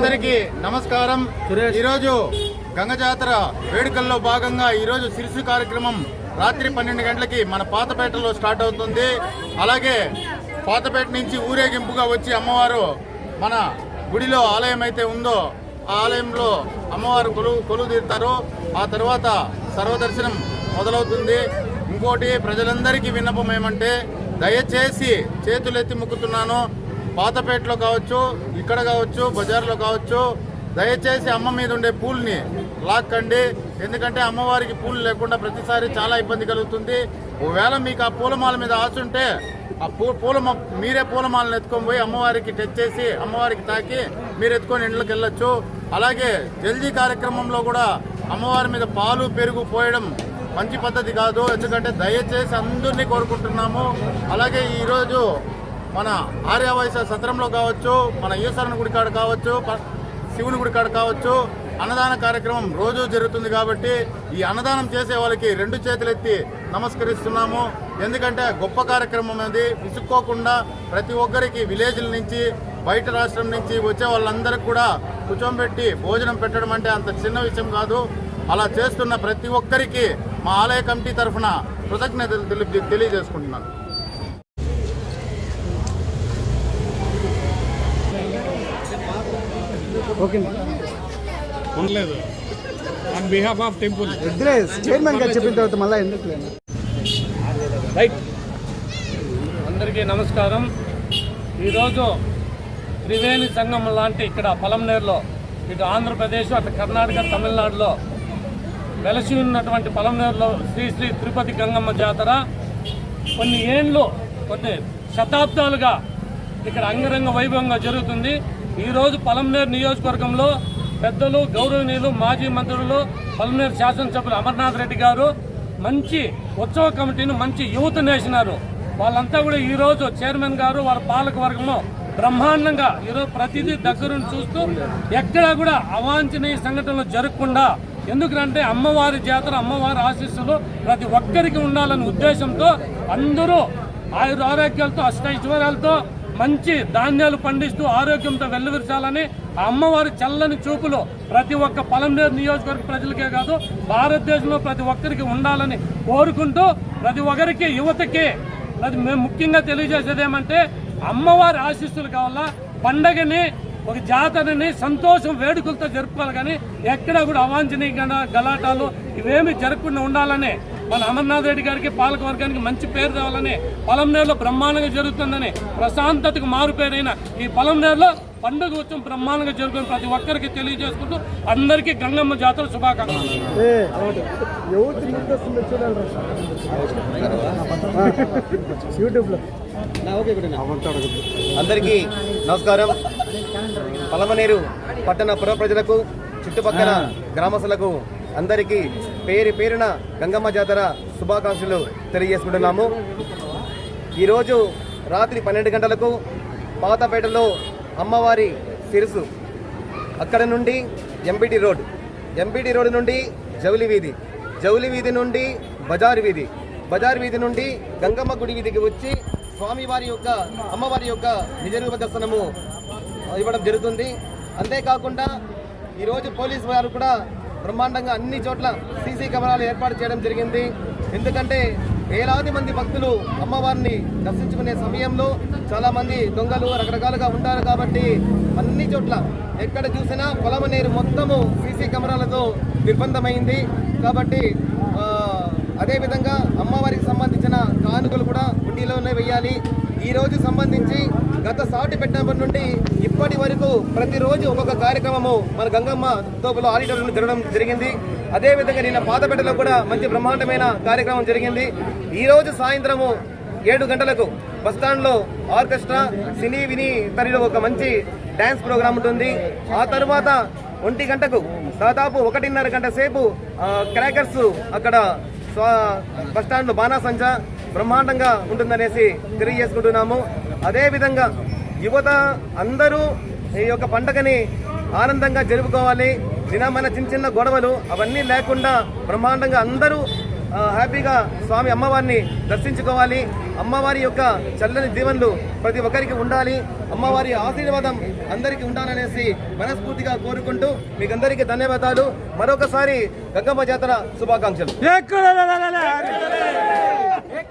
అందరికీ నమస్కారం. ఈరోజు గంగ జాతర వేడుకల్లో భాగంగా ఈరోజు సిరిసి కార్యక్రమం రాత్రి పన్నెండు గంటలకి మన పాతపేటలో స్టార్ట్ అవుతుంది. అలాగే పాతపేట నుంచి ఊరేగింపుగా వచ్చి అమ్మవారు మన గుడిలో ఆలయం అయితే ఉందో ఆ ఆలయంలో అమ్మవారు కొలువు కొలువు తీరుతారు. ఆ తర్వాత సర్వదర్శనం మొదలవుతుంది. ఇంకోటి ప్రజలందరికీ విన్నపం ఏమంటే దయచేసి చేతులెత్తి మొక్కుతున్నాను. పాతపేటలో కావచ్చు ఇక్కడ కావచ్చు బజార్లో కావచ్చు దయచేసి అమ్మ మీద ఉండే పూల్ని లాక్కండి ఎందుకంటే అమ్మవారికి పూలు లేకుండా ప్రతిసారి చాలా ఇబ్బంది కలుగుతుంది. ఒకవేళ మీకు ఆ పూలమాల మీద ఆచుంటే ఆ పూ పూల మీరే పూలమాలను ఎత్తుకొని పోయి అమ్మవారికి టచ్ చేసి అమ్మవారికి తాకి మీరు ఎత్తుకొని ఇండ్లకు వెళ్ళొచ్చు. అలాగే జల్జీ కార్యక్రమంలో కూడా అమ్మవారి మీద పాలు పెరుగు పోయడం మంచి పద్ధతి కాదు. ఎందుకంటే దయచేసి అందరినీ కోరుకుంటున్నాము. అలాగే ఈరోజు మన ఆర్యవైశ్య సత్రంలో కావచ్చు మన ఈశ్వరుని గుడి కాడ కావచ్చు శివుని గుడి కాడ కావచ్చు అన్నదాన కార్యక్రమం రోజు జరుగుతుంది కాబట్టి ఈ అన్నదానం చేసే వాళ్ళకి రెండు చేతులెత్తి నమస్కరిస్తున్నాము. ఎందుకంటే గొప్ప కార్యక్రమం అది విసుక్కోకుండా ప్రతి ఒక్కరికి విలేజ్ల నుంచి బయట రాష్ట్రం నుంచి వచ్చే వాళ్ళందరికీ కూడా కూర్చోబెట్టి భోజనం పెట్టడం అంటే అంత చిన్న విషయం కాదు. అలా చేస్తున్న ప్రతి ఒక్కరికి మా ఆలయ కమిటీ తరఫున కృతజ్ఞతలు తెలియజేసుకుంటున్నాను. ఓకే ఉండలేదు. ఆన్ బిహాఫ్ ఆఫ్ టెంపుల్ వద్దులే చైర్మన్ గారు చెప్పిన తర్వాత మళ్ళీ ఎందుకు లేదు? రైట్ అందరికీ నమస్కారం. ఈరోజు త్రివేణి సంగమం లాంటి ఇక్కడ పొలంనేరులో ఇటు ఆంధ్రప్రదేశ్ అటు కర్ణాటక తమిళనాడులో వెలసి ఉన్నటువంటి పొలంనేరులో శ్రీ శ్రీ తిరుపతి గంగమ్మ జాతర కొన్ని ఏండ్లు కొన్ని శతాబ్దాలుగా ఇక్కడ అంగరంగ వైభవంగా జరుగుతుంది. ఈరోజు పలంనేరు నియోజకవర్గంలో పెద్దలు గౌరవనీయులు మాజీ మంత్రులు పొలంనేరు శాసనసభ్యులు అమర్నాథ్ రెడ్డి గారు మంచి ఉత్సవ కమిటీని మంచి యువత నేసినారు వాళ్ళంతా కూడా ఈరోజు చైర్మన్ గారు వారి పాలక వర్గంలో బ్రహ్మాండంగా ఈరోజు ప్రతిదీ దగ్గరుండి చూస్తూ ఎక్కడా కూడా అవాంఛనీయ సంఘటనలు జరగకుండా ఎందుకంటే అమ్మవారి జాతర అమ్మవారి ఆశీస్సులు ప్రతి ఒక్కరికి ఉండాలనే ఉద్దేశంతో అందరూ ఆయుర ఆరోగ్యాలతో అష్టైశ్వర్యాలతో మంచి ధాన్యాలు పండిస్తూ ఆరోగ్యంతో వెల్లువిరచాలని అమ్మవారి చల్లని చూపులో ప్రతి ఒక్క పొలంనేరు నియోజకవర్గ ప్రజలకే కాదు భారతదేశంలో ప్రతి ఒక్కరికి ఉండాలని కోరుకుంటూ ప్రతి ఒక్కరికి యువతకి అది మేము ముఖ్యంగా తెలియజేసేది ఏమంటే అమ్మవారి ఆశీస్సులు కావాలా పండగని ఒక జాతరని సంతోషం వేడుకలతో జరుపుకోవాలి కానీ ఎక్కడా కూడా అవాంఛనీయ గలాటాలు ఇవేమి జరగకుండా ఉండాలని మన అమర్నాథ్ రెడ్డి గారికి పాలక వర్గానికి మంచి పేరు రావాలని పొలంనేరులో బ్రహ్మాండంగా జరుగుతుందని ప్రశాంతతకు మారు పేరైన ఈ పొలంనేరులో పండుగ ఉత్సవం బ్రహ్మాండంగా జరుగుతుంది ప్రతి ఒక్కరికి తెలియజేసుకుంటూ అందరికీ గంగమ్మ జాతర శుభాకాంక్షలు. అందరికీ నమస్కారం. పలమనేరు పట్టణ పుర ప్రజలకు చుట్టుపక్కల గ్రామస్తులకు అందరికీ పేరు పేరున గంగమ్మ జాతర శుభాకాంక్షలు తెలియజేసుకుంటున్నాము. ఈరోజు రాత్రి పన్నెండు గంటలకు పాతపేటలో అమ్మవారి సిరుసు అక్కడ నుండి ఎంపీటీ రోడ్. ఎంపీటీ రోడ్ నుండి జౌలి వీధి. జౌలి వీధి నుండి బజార్ వీధి. బజార్ వీధి నుండి గంగమ్మ గుడి వీధికి వచ్చి స్వామివారి యొక్క అమ్మవారి యొక్క నిజరూప దర్శనము ఇవ్వడం జరుగుతుంది. అంతేకాకుండా ఈరోజు పోలీసు వారు కూడా బ్రహ్మాండంగా అన్ని చోట్ల సీసీ కెమెరాలు ఏర్పాటు చేయడం జరిగింది. ఎందుకంటే వేలాది మంది భక్తులు అమ్మవారిని దర్శించుకునే సమయంలో చాలామంది దొంగలు రకరకాలుగా ఉంటారు కాబట్టి అన్ని చోట్ల ఎక్కడ చూసినా పొలమనేరు మొత్తము సీసీ కెమెరాలతో నిర్బంధమైంది. కాబట్టి అదేవిధంగా అమ్మవారికి సంబంధించిన కానుకలు కూడా హుండీలోనే వేయాలి. ఈరోజు సంబంధించి గత సాటి పెట్టినప్పటి నుండి ఇప్పటి వరకు ప్రతిరోజు ఒక్కొక్క కార్యక్రమము మన గంగమ్మ తోపులో ఆడిటర్లు జరగడం జరిగింది. అదేవిధంగా నిన్న పాతపేటలో కూడా మంచి బ్రహ్మాండమైన కార్యక్రమం జరిగింది. ఈరోజు సాయంత్రము ఏడు గంటలకు బస్టాండ్లో ఆర్కెస్ట్రా సినీ విని తరిలో ఒక మంచి డ్యాన్స్ ప్రోగ్రాం ఉంటుంది. ఆ తర్వాత ఒంటి గంటకు దాదాపు ఒకటిన్నర గంట సేపు క్రాకర్స్ అక్కడ స్వా- బస్టాండ్లో బాణాసంచా బ్రహ్మాండంగా ఉంటుందనేసి తెలియజేసుకుంటున్నాము. అదేవిధంగా యువత అందరూ ఈ యొక్క పండగని ఆనందంగా జరుపుకోవాలి. నిన్న మన చిన్న చిన్న గొడవలు అవన్నీ లేకుండా బ్రహ్మాండంగా అందరూ హ్యాపీగా స్వామి అమ్మవారిని దర్శించుకోవాలి. అమ్మవారి యొక్క చల్లని దీవెనలు ప్రతి ఒక్కరికి ఉండాలి. అమ్మవారి ఆశీర్వాదం అందరికీ ఉండాలనేసి మనస్ఫూర్తిగా కోరుకుంటూ మీకు అందరికీ ధన్యవాదాలు. మరొకసారి గంగమ్మ జాతర శుభాకాంక్షలు. एक